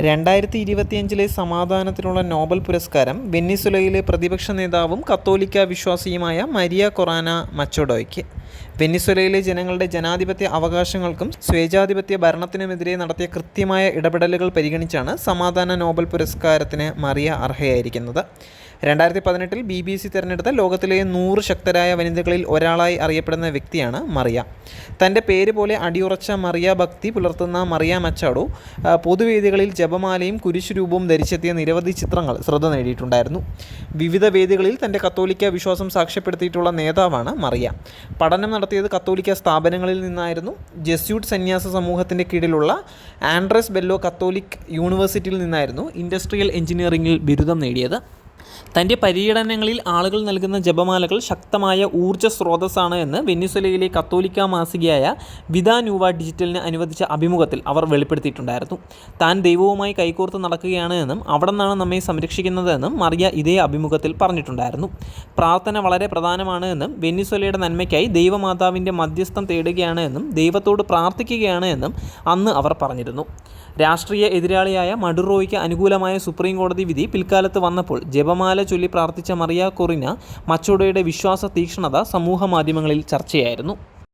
രണ്ടായിരത്തി ഇരുപത്തിയഞ്ചിലെ സമാധാനത്തിനുള്ള നോബൽ പുരസ്കാരം വെന്നിസുലയിലെ പ്രതിപക്ഷ നേതാവും കത്തോലിക്ക വിശ്വാസിയുമായ മരിയ കൊറാന മച്ചോഡോയ്ക്ക്. വെനിസുലയിലെ ജനങ്ങളുടെ ജനാധിപത്യ അവകാശങ്ങൾക്കും സ്വേച്ഛാധിപത്യ ഭരണത്തിനുമെതിരെ നടത്തിയ കൃത്യമായ ഇടപെടലുകൾ പരിഗണിച്ചാണ് സമാധാന നോബൽ പുരസ്കാരത്തിന് മറിയ അർഹയായിരിക്കുന്നത്. രണ്ടായിരത്തി പതിനെട്ടിൽ ബി ബി സി തിരഞ്ഞെടുത്ത ലോകത്തിലെ നൂറ് ശക്തരായ വനിതകളിൽ ഒരാളായി അറിയപ്പെടുന്ന വ്യക്തിയാണ് മറിയ. തന്റെ പേര് പോലെ അടിയുറച്ച മറിയ ഭക്തി പുലർത്തുന്ന മറിയ മച്ചാഡോ പൊതുവേദികളിൽ ജപമാലയും കുരിശുരൂപവും ധരിച്ചെത്തിയ നിരവധി ചിത്രങ്ങൾ ശ്രദ്ധ നേടിയിട്ടുണ്ടായിരുന്നു. വിവിധ വേദികളിൽ തന്റെ കത്തോലിക്ക വിശ്വാസം സാക്ഷ്യപ്പെടുത്തിയിട്ടുള്ള നേതാവാണ് മറിയ. പഠനം നടത്തിയത് കത്തോലിക്ക സ്ഥാപനങ്ങളിൽ നിന്നായിരുന്നു. ജെസ്യൂട്ട് സന്യാസ സമൂഹത്തിന്റെ കീഴിലുള്ള ആൻഡ്രസ് ബെല്ലോ കത്തോലിക് യൂണിവേഴ്സിറ്റിയിൽ നിന്നായിരുന്നു ഇൻഡസ്ട്രിയൽ എഞ്ചിനീയറിംഗിൽ ബിരുദം നേടിയത്. തന്റെ പര്യടനങ്ങളിൽ ആളുകൾ നൽകുന്ന ജപമാലകൾ ശക്തമായ ഊർജ സ്രോതസ്സാണ് എന്ന് വെനിസുലയിലെ കത്തോലിക്ക മാസികയായ വിദാ ന്യൂവ ഡിജിറ്റലിന് അനുവദിച്ച അഭിമുഖത്തിൽ അവർ വെളിപ്പെടുത്തിയിട്ടുണ്ടായിരുന്നു. താൻ ദൈവവുമായി കൈകോർത്ത് നടക്കുകയാണ് എന്നും അവിടെ നിന്നാണ് നമ്മെ സംരക്ഷിക്കുന്നതെന്നും മറിയ ഇതേ അഭിമുഖത്തിൽ പറഞ്ഞിട്ടുണ്ടായിരുന്നു. പ്രാർത്ഥന വളരെ പ്രധാനമാണ് എന്നും വെനിസുലയുടെ നന്മയ്ക്കായി ദൈവമാതാവിന്റെ മധ്യസ്ഥം തേടുകയാണ് എന്നും ദൈവത്തോട് പ്രാർത്ഥിക്കുകയാണ് എന്നും അന്ന് അവർ പറഞ്ഞിരുന്നു. രാഷ്ട്രീയ എതിരാളിയായ മഡുറോയ്ക്ക് അനുകൂലമായ സുപ്രീം കോടതി വിധി പിൽക്കാലത്ത് വന്നപ്പോൾ ജപമാല ചൊല്ലി പ്രാർത്ഥിച്ച മറിയ കൊറിന മച്ചോഡോയുടെ വിശ്വാസ തീക്ഷ്ണത സമൂഹ മാധ്യമങ്ങളിൽ ചർച്ചയായിരുന്നു